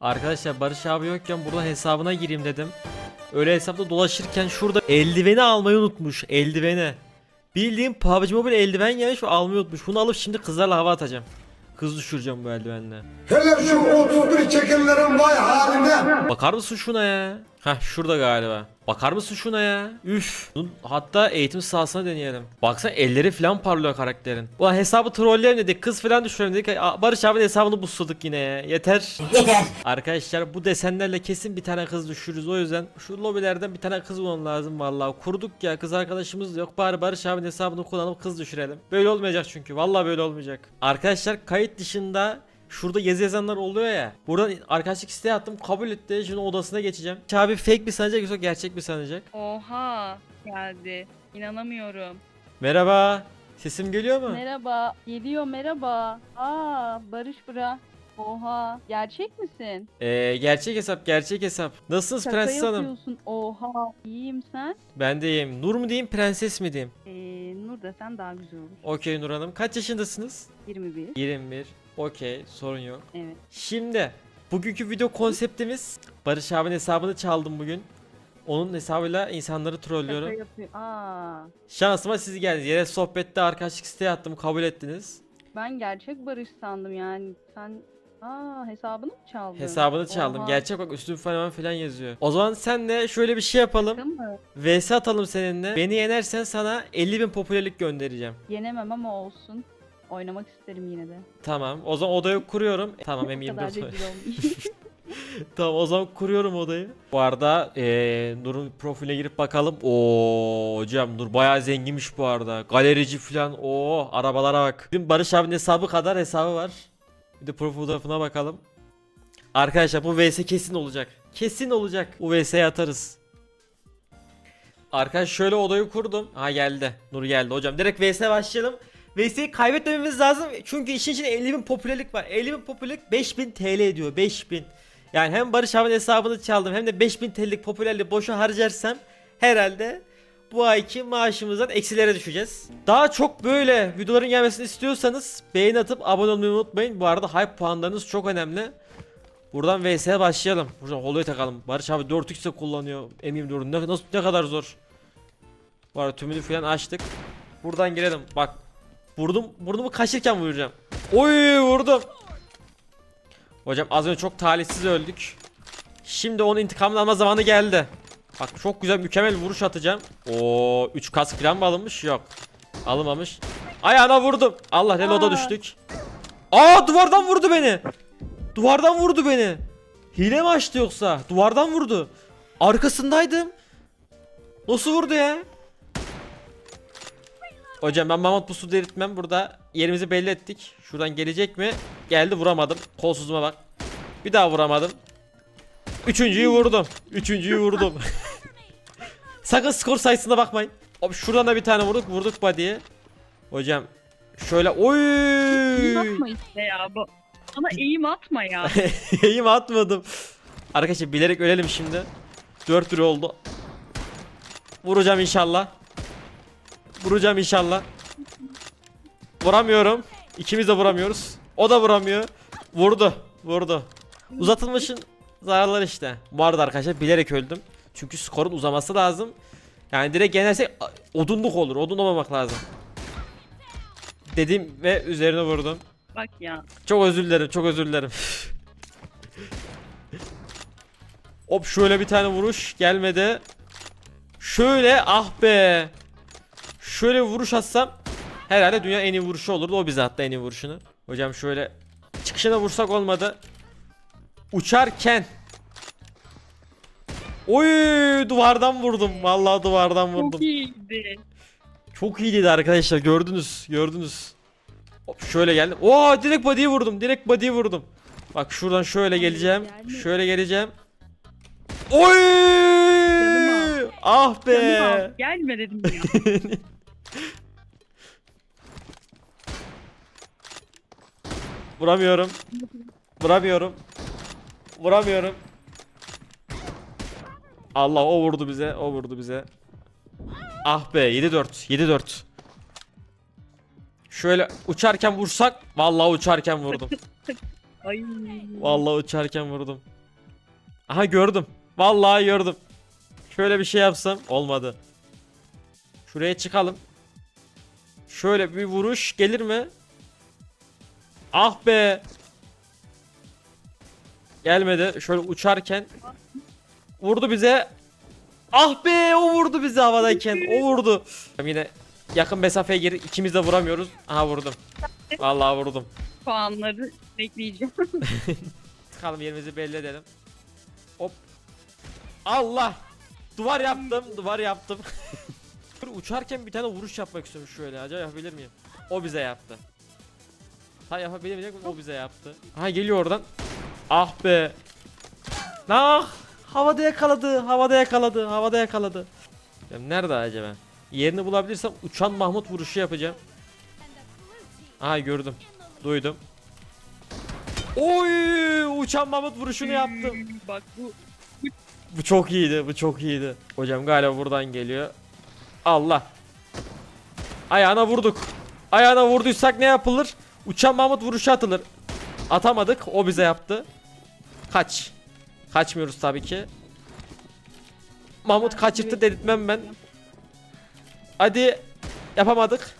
Arkadaşlar Barış abi yokken burada hesabına gireyim dedim. Öyle hesapta dolaşırken şurada eldiveni almayı unutmuş. Eldiveni. Bildiğim PUBG Mobile eldiven gelmiş ve almayı unutmuş. Bunu alıp şimdi kızlarla hava atacağım. Kız düşüreceğim bu eldivenle. Hele şu 31 çekenlerin vay haline. Bakar mısın şuna ya? Heh şurada galiba. Bakar mısın şuna ya? Üf. Bunun Hatta eğitim sahasına deneyelim. Baksana elleri falan parlıyor karakterin. Ulan hesabı trolleyelim dedik. Kız falan düşürelim dedik. Aa, Barış abinin hesabını busladık yine ya. Yeter. Yeter. Arkadaşlar bu desenlerle kesin bir tane kız düşürürüz. O yüzden şu lobilerden bir tane kız bulmam lazım vallahi. Kurduk ya kız arkadaşımız da yok. Bari Barış abinin hesabını kullanıp kız düşürelim. Böyle olmayacak çünkü. Vallahi böyle olmayacak. Arkadaşlar kayıt dışında Şurada yazı yazanlar oluyor ya. Buradan arkadaşlık isteği attım. Kabul etti. Şimdi odasına geçeceğim. Abi fake mi sanacak yoksa gerçek mi sanacak? Oha geldi. İnanamıyorum. Merhaba. Sesim geliyor mu? Merhaba. Geliyor merhaba. Aa Barış bura. Oha. Gerçek misin? Ee, gerçek hesap gerçek hesap. Nasılsınız Şaka Prenses Hanım? yapıyorsun. Oha. İyiyim sen. Ben de iyiyim. Nur mu diyeyim prenses mi diyeyim? Ee, Nur desen daha güzel olur. Okey Nur Hanım. Kaç yaşındasınız? 21. 21. Okey sorun yok. Evet. Şimdi bugünkü video konseptimiz Barış abinin hesabını çaldım bugün. Onun hesabıyla insanları Şaka trollüyorum. yapıyor. Aa. Şansıma siz geldiniz. Yere sohbette arkadaşlık isteği attım kabul ettiniz. Ben gerçek Barış sandım yani. Sen Aa hesabını mı çaldın? Hesabını çaldım. Oha. Gerçek bak üstün falan falan yazıyor. O zaman senle şöyle bir şey yapalım. Şaka mı? VS atalım seninle. Beni yenersen sana 50 bin popülerlik göndereceğim. Yenemem ama olsun. Oynamak isterim yine de. Tamam. O zaman odayı kuruyorum. Tamam O kadar M24. rezil olmayayım. tamam o zaman kuruyorum odayı. Bu arada eee Nur'un profiline girip bakalım. Oo hocam Nur bayağı zenginmiş bu arada. Galerici falan. Oo arabalara bak. Bizim Barış abinin hesabı kadar hesabı var. Bir de profil fotoğrafına bakalım. Arkadaşlar bu VS kesin olacak. Kesin olacak. Bu VS'ye atarız. Arkadaş şöyle odayı kurdum. Ha geldi. Nur geldi hocam. Direkt VS başlayalım. VS'yi kaybetmememiz lazım. Çünkü işin içinde 50 bin popülerlik var. 50 bin popülerlik 5000 TL ediyor. 5000. Yani hem Barış abinin hesabını çaldım hem de 5000 TL'lik popülerliği boşa harcarsam herhalde bu ayki maaşımızdan eksilere düşeceğiz. Daha çok böyle videoların gelmesini istiyorsanız beğeni atıp abone olmayı unutmayın. Bu arada hype puanlarınız çok önemli. Buradan VS'ye başlayalım. Buradan holoyu takalım. Barış abi 4x kullanıyor. Eminim 4 ne, nasıl, ne kadar zor. Bu arada tümünü falan açtık. Buradan girelim. Bak. Vurdum. Burnumu kaşırken vuracağım. Oy vurdum. Hocam az önce çok talihsiz öldük. Şimdi onun intikamını alma zamanı geldi. Bak çok güzel mükemmel vuruş atacağım. Oo 3 kask falan mı alınmış? Yok. Alınmamış. Ayağına vurdum. Allah reload'a düştük. Aa duvardan vurdu beni. Duvardan vurdu beni. Hile mi açtı yoksa? Duvardan vurdu. Arkasındaydım. Nasıl vurdu ya? Hocam ben Mahmut pusu delirtmem burada yerimizi belli ettik. Şuradan gelecek mi? Geldi vuramadım. Kolsuzuma bak. Bir daha vuramadım. Üçüncüyü vurdum. Üçüncüyü vurdum. Sakın skor sayısına bakmayın. Abi şuradan da bir tane vurduk. Vurduk body'ye. Hocam şöyle Eğim oy. atma işte ya bu. Ama eğim atma ya. Yayım atmadım. Arkadaşlar bilerek ölelim şimdi. 4 lira oldu. Vuracağım inşallah. Vuracağım inşallah. Vuramıyorum. İkimiz de vuramıyoruz. O da vuramıyor. Vurdu. Vurdu. Uzatılmışın zararları işte. Bu arada arkadaşlar bilerek öldüm. Çünkü skorun uzaması lazım. Yani direkt yenersek odunluk olur. Odun olmamak lazım. Dedim ve üzerine vurdum. Bak ya. Çok özür dilerim, çok özür dilerim. Hop şöyle bir tane vuruş gelmedi. Şöyle ah be. Şöyle bir vuruş atsam herhalde dünya en iyi vuruşu olurdu. O bize hatta en iyi vuruşunu. Hocam şöyle çıkışına vursak olmadı. Uçarken Oy duvardan vurdum. Vallahi duvardan vurdum. Çok iyiydi. Çok iyiydi arkadaşlar gördünüz gördünüz. Hop şöyle geldim. Oo direkt body'yi vurdum. Direkt body'yi vurdum. Bak şuradan şöyle geleceğim. Şöyle geleceğim. Oy! Ah be. Gelme dedim ya. Vuramıyorum. Vuramıyorum. Vuramıyorum. Allah o vurdu bize. O vurdu bize. Ah be 7-4. 7-4. Şöyle uçarken vursak vallahi uçarken vurdum. Ay. Vallahi uçarken vurdum. Aha gördüm. Vallahi gördüm. Şöyle bir şey yapsam olmadı. Şuraya çıkalım. Şöyle bir vuruş gelir mi? Ah be. Gelmedi. Şöyle uçarken vurdu bize. Ah be o vurdu bize havadayken. O vurdu. Yine yakın mesafeye gir. ikimiz de vuramıyoruz. Aha vurdum. Vallahi vurdum. Puanları bekleyeceğim. Çıkalım yerimizi belli edelim. Hop. Allah. Duvar yaptım. Duvar yaptım. Uçarken bir tane vuruş yapmak istiyorum şöyle. Acaba yapabilir miyim? O bize yaptı. Ha yapabilir miyim? O bize yaptı. Ha geliyor oradan. Ah be. Ah. Havada yakaladı. Havada yakaladı. Havada yakaladı. Ya nerede acaba? Yerini bulabilirsem uçan Mahmut vuruşu yapacağım. Aha gördüm. Duydum. Oy! Uçan Mahmut vuruşunu yaptım. Bak bu Bu çok iyiydi. Bu çok iyiydi. Hocam galiba buradan geliyor. Allah. Ayağına vurduk. Ayağına vurduysak ne yapılır? Uçan Mahmut vuruşu atılır. Atamadık. O bize yaptı. Kaç. Kaçmıyoruz tabii ki. Mahmut kaçırttı dedirtmem ben. Hadi. Yapamadık.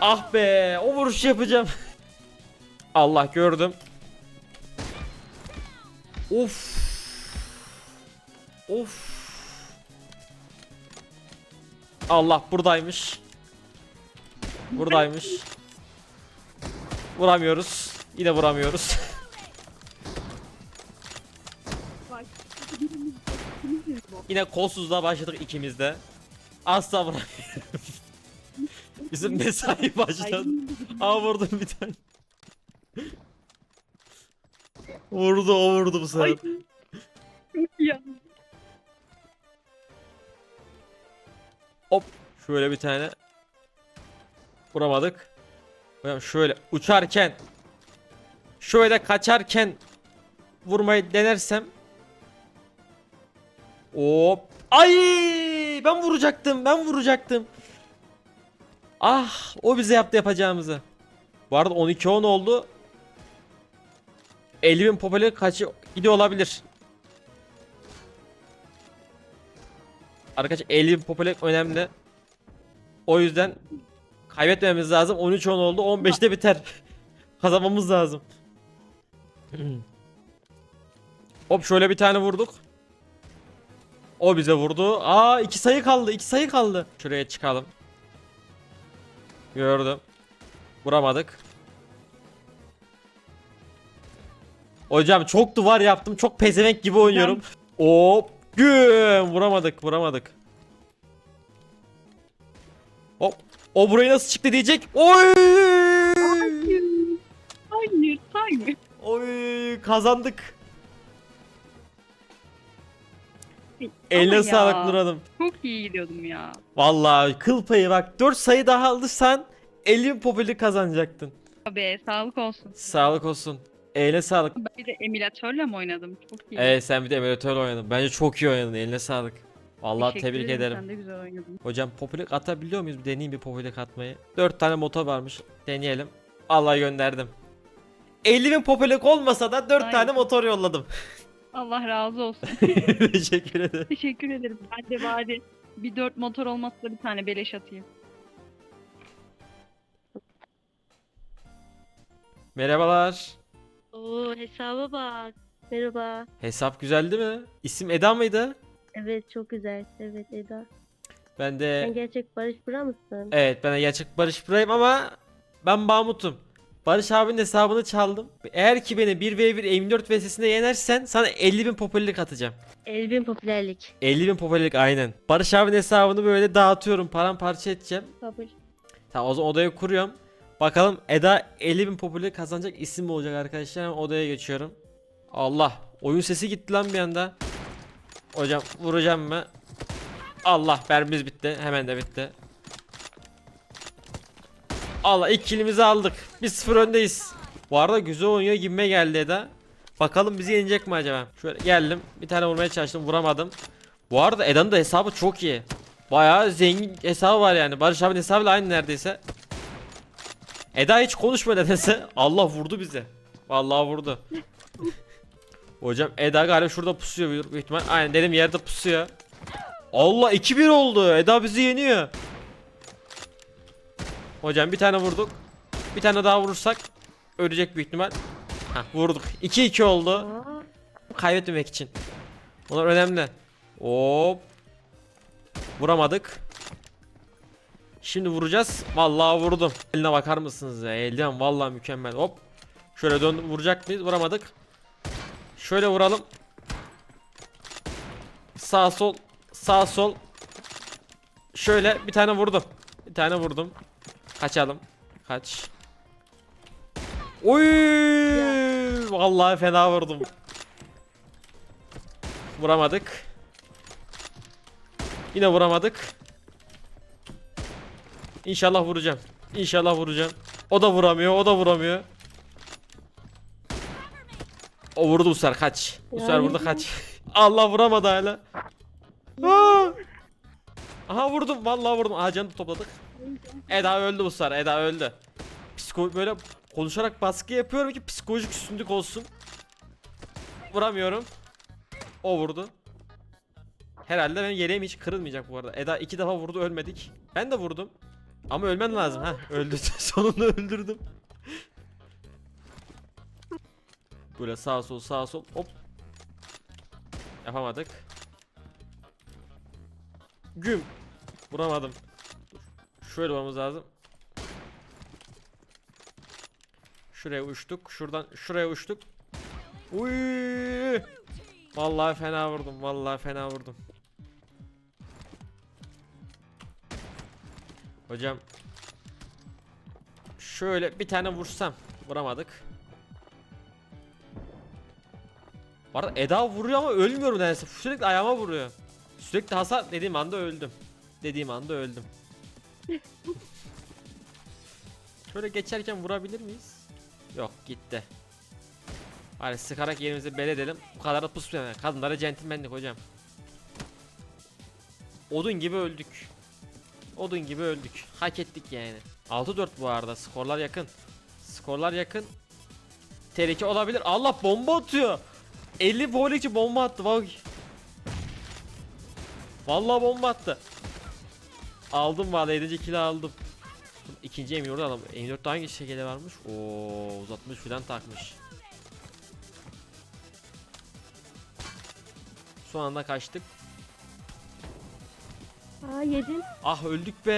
Ah be. O vuruşu yapacağım. Allah gördüm. Of. Of. Allah buradaymış. Buradaymış. Vuramıyoruz. Yine vuramıyoruz. Yine kolsuzluğa başladık ikimiz de. Asla vuramıyoruz. Bizim mesai başladı. Aa vurdum bir tane. Vurdu o vurdu bu sefer. Hop. Şöyle bir tane. Vuramadık. Şöyle uçarken şöyle kaçarken vurmayı denersem Hop. Ay ben vuracaktım. Ben vuracaktım. Ah o bize yaptı yapacağımızı. Bu arada 12-10 oldu. 50 bin popüler kaçı gidiyor olabilir. Arkadaşlar 50 bin popüler önemli. O yüzden kaybetmemiz lazım. 13-10 oldu. 15'te biter. Kazanmamız lazım. Hop şöyle bir tane vurduk. O bize vurdu. Aa iki sayı kaldı. iki sayı kaldı. Şuraya çıkalım. Gördüm. Vuramadık. Hocam çok duvar yaptım. Çok pezevenk gibi oynuyorum. Hop. Güm. Vuramadık. Vuramadık. Hop. O burayı nasıl çıktı diyecek. Oy. Hayır. Hayır. Hayır. Oy kazandık. Eline ya, sağlık Nur Hanım. Çok iyi gidiyordum ya. Vallahi kıl payı bak 4 sayı daha alırsan 50 bin popülerlik kazanacaktın. Abi sağlık olsun. Sağlık olsun. Eline sağlık. Ben bir de emülatörle mi oynadım? Çok iyi. Evet sen bir de emülatör oynadın. Bence çok iyi oynadın. Eline sağlık. Vallahi Teşekkür tebrik ederim. Sen de güzel oynadın. Hocam popülerlik atabiliyor muyuz? Bir deneyeyim bir popülerlik atmayı. 4 tane motor varmış. Deneyelim. Allah gönderdim. 50 bin popülerlik olmasa da 4 Aynen. tane motor yolladım. Allah razı olsun. Teşekkür ederim. Teşekkür ederim. Ben de bari bir dört motor olmazsa bir tane beleş atayım. Merhabalar. Oo hesaba bak. Merhaba. Hesap güzeldi mi? İsim Eda mıydı? Evet çok güzel. Evet Eda. Ben Sen de gerçek Barış Bura mısın? Evet ben de gerçek Barış Burayım ama ben Mahmut'um. Barış abinin hesabını çaldım. Eğer ki beni 1v1 M4 vs'sinde yenersen sana 50 bin popülerlik atacağım. 50 bin popülerlik. 50 bin popülerlik aynen. Barış abinin hesabını böyle dağıtıyorum. Paramparça edeceğim. Kabul. Tamam o zaman odaya kuruyorum. Bakalım Eda 50 bin popülerlik kazanacak isim mi olacak arkadaşlar? Hemen odaya geçiyorum. Allah. Oyun sesi gitti lan bir anda. Hocam vuracağım mı? Allah mermimiz bitti. Hemen de bitti. Allah ilk kilimizi aldık. 1-0 öndeyiz. Bu arada güzel oynuyor gibime geldi Eda. Bakalım bizi yenecek mi acaba? Şöyle geldim. Bir tane vurmaya çalıştım. Vuramadım. Bu arada Eda'nın da hesabı çok iyi. Bayağı zengin hesabı var yani. Barış abinin hesabıyla aynı neredeyse. Eda hiç konuşma nedense. Allah vurdu bize. Vallahi vurdu. Hocam Eda galiba şurada pusuyor büyük ihtimal. Aynen dedim yerde pusuyor. Allah 2-1 oldu. Eda bizi yeniyor. Hocam bir tane vurduk. Bir tane daha vurursak ölecek büyük ihtimal. Hah vurduk. 2-2 oldu. Kaybetmemek için. Onlar önemli. Hop. Vuramadık. Şimdi vuracağız. Vallahi vurdum. Eline bakar mısınız ya? Elden vallahi mükemmel. Hop. Şöyle dön vuracak mıyız? Vuramadık. Şöyle vuralım. Sağ sol. Sağ sol. Şöyle bir tane vurdum. Bir tane vurdum. Kaçalım. Kaç. Oy! Vallahi fena vurdum. Vuramadık. Yine vuramadık. İnşallah vuracağım. İnşallah vuracağım. O da vuramıyor, o da vuramıyor. O vurdu sefer kaç. Yani- vurdu kaç. Allah vuramadı hala. Aa! Aha vurdum vallahi vurdum. Aha canı topladık. Eda öldü sefer. Eda öldü. Psiko böyle konuşarak baskı yapıyorum ki psikolojik üstünlük olsun. Vuramıyorum. O vurdu. Herhalde benim yeleğim hiç kırılmayacak bu arada. Eda iki defa vurdu ölmedik. Ben de vurdum. Ama ölmen lazım ha. Öldü. Sonunda öldürdüm. Böyle sağ sol sağ sol hop. Yapamadık. Güm. Vuramadım. Dur. Şöyle vurmamız lazım. Şuraya uçtuk. Şuradan şuraya uçtuk. Uy! Vallahi fena vurdum. Vallahi fena vurdum. Hocam şöyle bir tane vursam vuramadık. Bu arada Eda vuruyor ama ölmüyorum nedense. Sürekli ayağıma vuruyor. Sürekli hasar dediğim anda öldüm. Dediğim anda öldüm. Şöyle geçerken vurabilir miyiz? Yok gitti. Hadi sıkarak yerimizi belirleyelim. Bu kadar da pusmayalım. yani. Kadınlara centilmenlik hocam. Odun gibi öldük. Odun gibi öldük. Hak ettik yani. 6-4 bu arada. Skorlar yakın. Skorlar yakın. Tehlike olabilir. Allah bomba atıyor. 50 bowlingçi bomba attı. Bak. Vallahi bomba attı. Aldım vallahi 7. kilo aldım. İkinci M4'ü alalım. M4'te hangi şekilde varmış? Oo uzatmış filan takmış. Son anda kaçtık. aa yedin. Ah öldük be.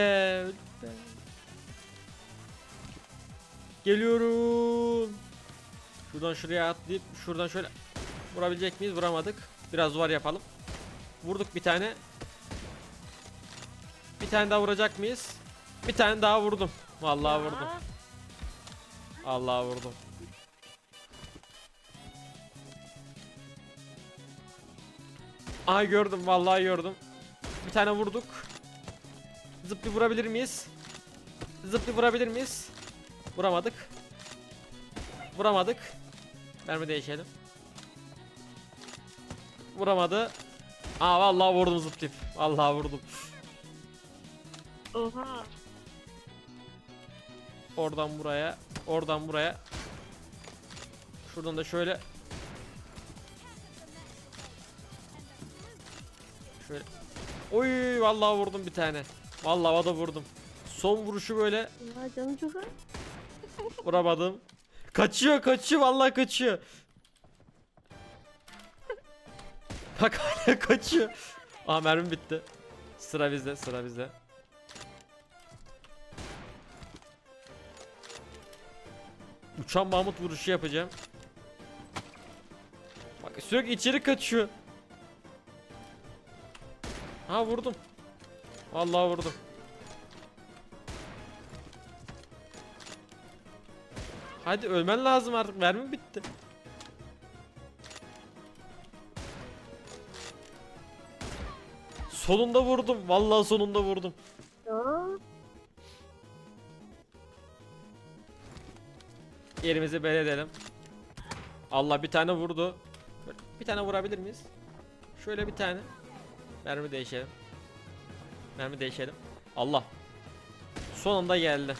Öldük be. Geliyorum. Şuradan şuraya atlayıp şuradan şöyle vurabilecek miyiz? Vuramadık. Biraz duvar yapalım. Vurduk bir tane. Bir tane daha vuracak mıyız? Bir tane daha vurdum. Vallahi vurdum. Allah vurdum. Aha gördüm vallahi gördüm. Bir tane vurduk. Zıplı vurabilir miyiz? Zıplı vurabilir miyiz? Vuramadık. Vuramadık. Mermi değişelim. Vuramadı. Aa vallahi vurdum zıplayıp. Vallahi vurdum. Oha. Oradan buraya, oradan buraya. Şuradan da şöyle. Şöyle. Oy vallahi vurdum bir tane. Vallahi havada vurdum. Son vuruşu böyle Ya canım çok vuramadım. Kaçıyor, kaçıyor vallahi kaçıyor. Bak hala kaçıyor. Aa mermi bitti. Sıra bizde, sıra bizde. Uçan Mahmut vuruşu yapacağım. Bak sürekli içeri kaçıyor. Ha vurdum. Vallahi vurdum. Hadi ölmen lazım artık. Mermi bitti. Sonunda vurdum. Vallahi sonunda vurdum. Aa, Yerimizi belirleyelim. Allah bir tane vurdu. Böyle Bir tane vurabilir miyiz? Şöyle bir tane. Mermi değişelim. Mermi değişelim. Allah. Sonunda geldi.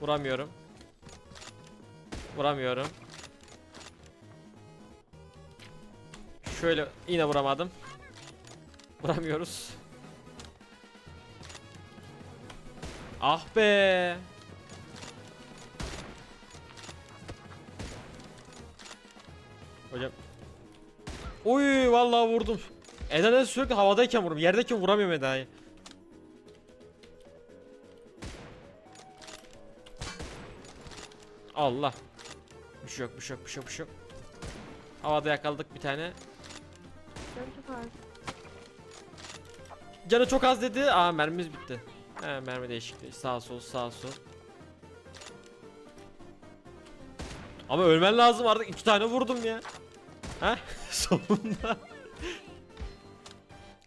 Vuramıyorum. Vuramıyorum. Şöyle yine vuramadım. Vuramıyoruz. Ah be. Hocam. Oy vallahi vurdum. Eda'da sürekli havadayken vururum. Yerdeyken vuramıyorum Eda'yı. Allah. Bir şey yok, bir şey yok, bir şey yok, bir şey yok. Havada yakaladık bir tane. Canım çok az. Canı çok az dedi. Aa mermimiz bitti. He mermi değişikliği. Sağ sol sağ sol. Ama ölmen lazım artık iki tane vurdum ya. Ha? Sonunda.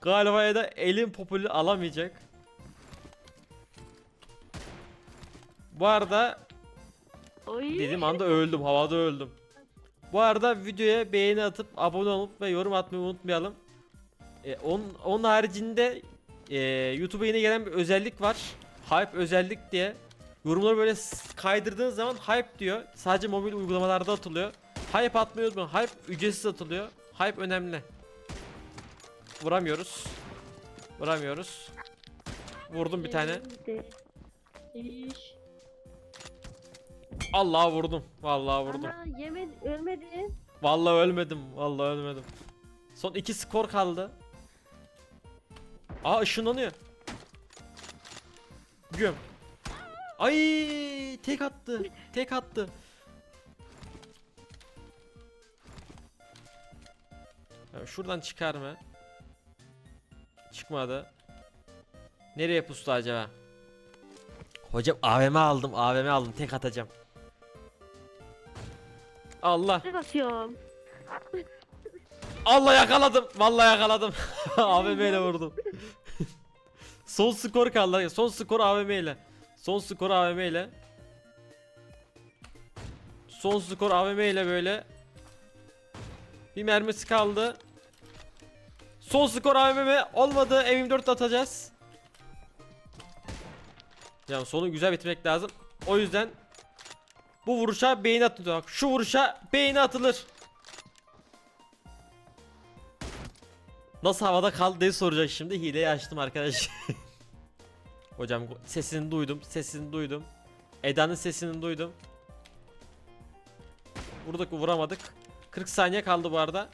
Galiba ya da elin popülü alamayacak. Bu arada Oy. Dediğim anda öldüm. Havada öldüm. Bu arada videoya beğeni atıp abone olup ve yorum atmayı unutmayalım. Ee, onun, onun haricinde e, YouTube'a yeni gelen bir özellik var. Hype özellik diye. Yorumları böyle kaydırdığınız zaman hype diyor. Sadece mobil uygulamalarda atılıyor. Hype atmayı unutmayın. Hype ücretsiz atılıyor. Hype önemli. Vuramıyoruz. Vuramıyoruz. Vurdum bir tane. İş. Allah vurdum. Vallahi vurdum. Ana yemedi, ölmedi. Vallahi ölmedim. Vallahi ölmedim. Son iki skor kaldı. Aa ışınlanıyor. Güm. Ay tek attı. Tek attı. Ya şuradan çıkar mı? Çıkmadı. Nereye pustu acaba? Hocam AVM aldım. AVM aldım. Tek atacağım. Allah. Ne atıyorum? Allah yakaladım. Vallahi yakaladım. AVM ile vurdum. Son skor kaldı. Son skor AVM ile. Son skor AVM ile. Son skor AVM ile böyle. Bir mermisi kaldı. Son skor AVM olmadı. M24 atacağız. Yani sonu güzel bitirmek lazım. O yüzden bu vuruşa beğeni atılıyor. Bak, Şu vuruşa beğeni atılır. Nasıl havada kaldı diye soracak şimdi. Hileyi açtım arkadaş. Hocam sesini duydum. Sesini duydum. Eda'nın sesini duydum. Vurduk vuramadık. 40 saniye kaldı bu arada.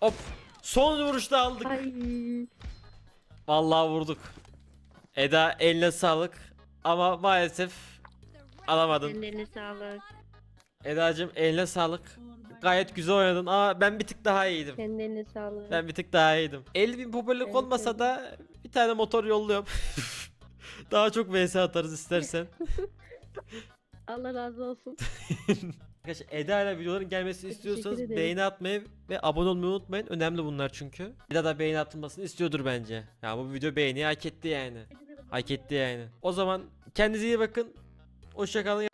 Hop. Son vuruşta aldık. Ay. Vallahi vurduk. Eda eline sağlık. Ama maalesef alamadın. Ellerine sağlık. Eda'cığım eline sağlık. Gayet güzel oynadın ama ben bir tık daha iyiydim. Kendine sağlık. Ben bir tık daha iyiydim. 50 bin popülerlik Evet, olmasa da bir tane motor yolluyorum. daha çok vs atarız istersen. Allah razı olsun. Arkadaşlar Eda ile videoların gelmesini Teşekkür istiyorsanız ederim. beğeni atmayı ve abone olmayı unutmayın. Önemli bunlar çünkü. Eda da beğeni atılmasını istiyordur bence. Ya bu video beğeni hak etti yani. Hak etti yani. O zaman kendinize iyi bakın. Hoşçakalın.